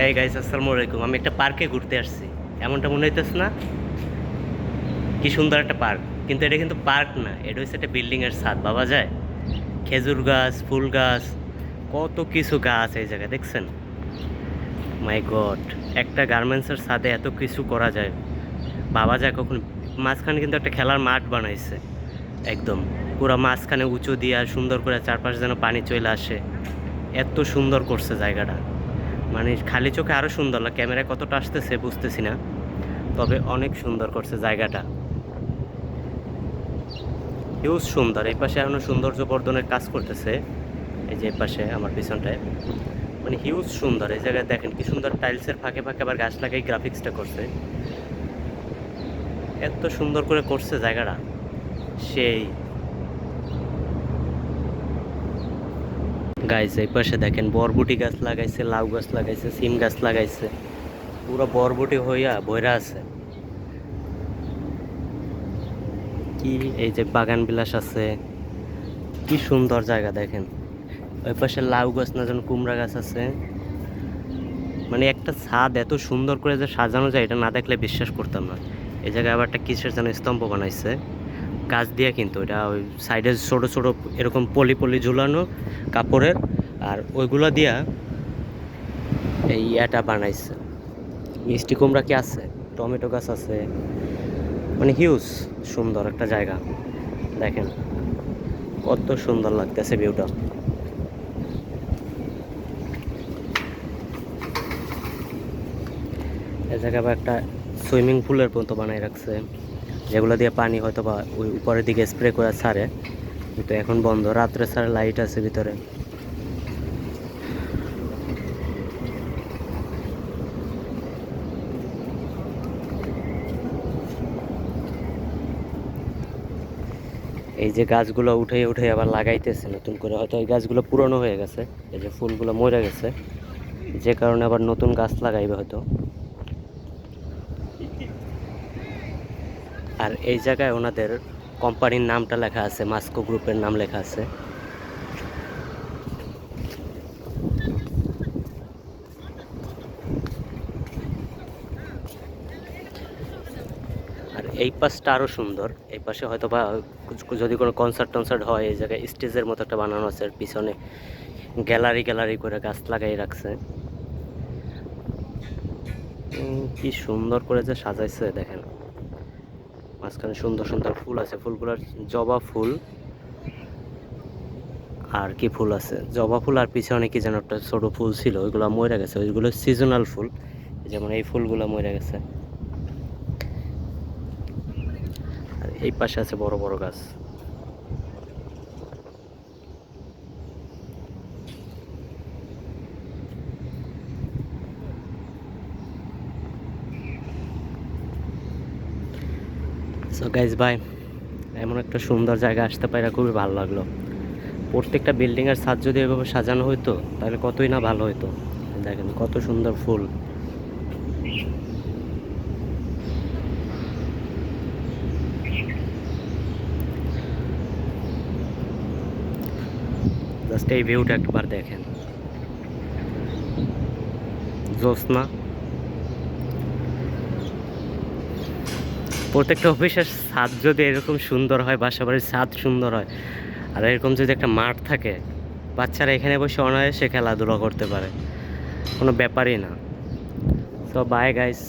এই গাইস আসসালামু আলাইকুম। আমি একটা পার্কে ঘুরতে আসছি। এমনটা মনে হইতেছে না? কি সুন্দর একটা পার্ক কিন্তু এটা কিন্তু পার্ক না, এটা হচ্ছে একটা বিল্ডিংয়ের ছাদ বাবা যায়? খেজুর গাছ, ফুল গাছ, কত কিছু গাছ এই জায়গায়, দেখছেন? মাই গড একটা গার্মেন্টসের ছাদে এত কিছু করা যায়। বাবা যায় কখন মাঝখানে কিন্তু একটা খেলার মাঠ বানাইছে। একদম। পুরো মাঝখানে উঁচু দিয়া সুন্দর করে চারপাশ যেন পানি চলে আসে। এত সুন্দর করছে জায়গাটা। মানে খালি চোখে আরও সুন্দর লাগে। ক্যামেরায় কতটা আসতেছে বুঝতেছি না। তবে অনেক সুন্দর করছে জায়গাটা। হিউজ সুন্দর। এই পাশে এখনও সৌন্দর্য বর্ধনের কাজ করতেছে। এই যে পাশে আমার পিছনটায়। মানে হিউজ সুন্দর। এই জায়গায় দেখেন কি সুন্দর টাইলসের ফাঁকে ফাঁকে আবার গাছ লাগাই গ্রাফিক্সটা করছে। এত সুন্দর করে করছে জায়গাটা। সেই গাইছে, এই পাশে দেখেন বরবুটি গাছ লাগাইছে, লাউ গাছ লাগাইছে, সিম গাছ লাগাইছে। পুরো বরবুটি হইয়া বইরা আছে। কি, এই যে বাগান বিলাস আছে, কি সুন্দর জায়গা দেখেন। ওই পাশে লাউ গাছ না যেন কুমড়া গাছ আছে। মানে একটা ছাদ এত সুন্দর করে যে সাজানো যায়, এটা না দেখলে বিশ্বাস করতাম না। এই জায়গায় আবার একটা কিসের যেন স্তম্ভ বানাইছে। গাছ দিয়ে কিন্তু এটা ওই সাইডে ছোট ছোট এরকম পলি পলি ঝুলানো কাপড়ের, আর ওইগুলো দিয়া এই এটা বানাইছে। মিষ্টি কুমড়া কি আছে? টমেটো গাছ আছে। মানে হিউজ সুন্দর একটা জায়গা। দেখেন, কত সুন্দর লাগতেছে ভিউটা এ জায়গায় একটা সুইমিং পুলের মতো বানাই রাখছে। যেগুলো দিয়ে পানি হয়তো বা ওই উপরের দিকে স্প্রে করে ছাড়ে। কিন্তু এখন বন্ধ, রাত্রে ছাড়ে লাইট আছে ভিতরে। এই যে গাছগুলো উঠে উঠে আবার লাগাইতেছে, নতুন করে হয়তো এই গাছগুলো পুরনো হয়ে গেছে, এই যে ফুলগুলো মরে গেছে, যে কারণে আবার নতুন গাছ লাগাইবে হয়তো। আর এই জায়গায় ওনাদের কোম্পানির নামটা লেখা আছে মাস্কো গ্রুপের নাম লেখা আছে। আর এই পাশটা আরও সুন্দর, এই পাশে হয়তো বা যদি কোনো কনসার্ট টনসার্ট হয়, এই জায়গায় স্টেজের মতো একটা বানানো আছে, আর পিছনে গ্যালারি গ্যালারি করে গাছ লাগাই রাখছে। কি সুন্দর করে যে সাজাইছে, দেখেন। মাঝখানে সুন্দর সুন্দর ফুল আছে। ফুলগুলোর জবা ফুল আর কি ফুল আছে? জবা ফুল আর পিছনে কি যেন একটা ছোটো ফুল ছিল, ওইগুলো মরে গেছে। ওইগুলো সিজনাল ফুল, যেমন এই ফুলগুলো মরে গেছে। আর এই পাশে আছে বড় বড় গাছ। সো গাইজ ভাই এমন একটা সুন্দর জায়গা আসতে পারে খুবই ভালো লাগল। প্রত্যেকটা বিল্ডিংয়ের ছাদ যদি এভাবে সাজানো হতো তাহলে কতই না ভালো হতো দেখেন, কত সুন্দর ফুল। জাস্ট এই ভিউটা একবার দেখেন। জ্যোৎস্না। প্রত্যেকটা অফিসের ছাদ যদি এরকম সুন্দর হয় বাসা বাড়ির ছাদ সুন্দর হয়, আর এরকম যদি একটা মাঠ থাকে, বাচ্চারা এখানে বসে অনায়াসে খেলাধুলা করতে পারে, কোনো ব্যাপারই না। তো বাই গাইস